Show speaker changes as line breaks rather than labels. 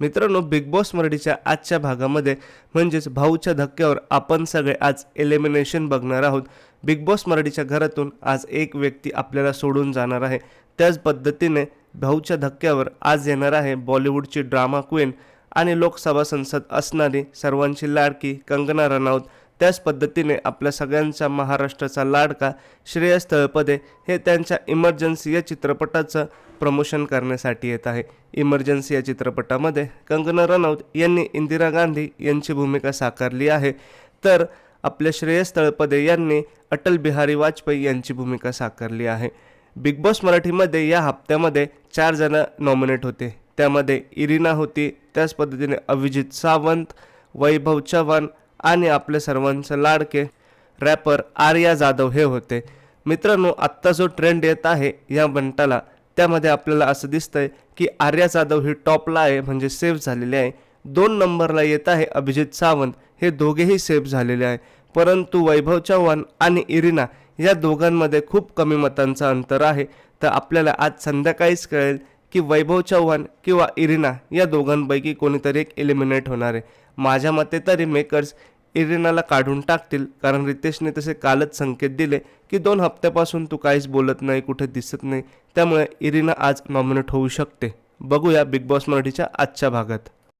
मित्रांनो big boss मराठीच्या आजच्या भागामध्ये म्हणजेच भाऊच्या धक्क्यावर आपण सगळे आज एलिमिनेशन बघणार आहोत. बिग बॉस मराठीच्या घरातून आज एक व्यक्ती आपल्याला सोडून जाणार आहे. त्याच पद्धतीने भाऊच्या धक्क्यावर आज येणार आहे बॉलिवूडची ड्रामा क्वीन आणि लोकसभा संसद असणारी सर्वांची लाडकी कंगना रनौत. त्याच पद्धतीने आपल्या सगळ्यांचा महाराष्ट्राचा लाडका श्रेयस तळपदे हे त्यांच्या इमर्जन्सी या चित्रपटाचं प्रमोशन करण्यासाठी येत आहे. इमर्जन्सी या चित्रपटामध्ये कंगना रनौत यांनी इंदिरा गांधी यांची भूमिका साकारली आहे. तर आपल्या श्रेयस तळपदे यांनी अटल बिहारी वाजपेयी यांची भूमिका साकारली आहे. बिग बॉस मराठीमध्ये या हप्त्यामध्ये चार जण नॉमिनेट होते. त्यामध्ये इरिना होती त्याच पद्धतीने अभिजित सावंत वैभव चव्हाण आणि आपले सर्वांचं लाडके रॅपर आर्या जाधव हे होते. मित्रांनो आत्ता जो ट्रेंड येत आहे या बंटाला त्यामध्ये आपल्याला असं दिसतंय की आर्या जाधव ही टॉपला आहे म्हणजे सेव्ह झालेली आहे. दोन नंबरला येत आहे अभिजित सावंत. हे दोघेही सेव्ह झालेले आहे. परंतु वैभव चव्हाण आणि इरिना या दोघांमध्ये खूप कमी मतांचं अंतर आहे. तर आपल्याला आज संध्याकाळीच कळेल की वैभव चव्हाण किंवा इरिना या दोघांपैकी कोणीतरी एक एलिमिनेट होणार आहे. माझ्या मते तरी मेकर्स इरिनाला काढून टाकतील. कारण रितेशने तसे कालच संकेत दिले की दोन हप्त्यापासून तू काहीच बोलत नाही कुठे दिसत नाही. त्यामुळे इरिना आज नॉमिनेट होऊ शकते. बघूया बिग बॉस मराठीच्या आजच्या भागात.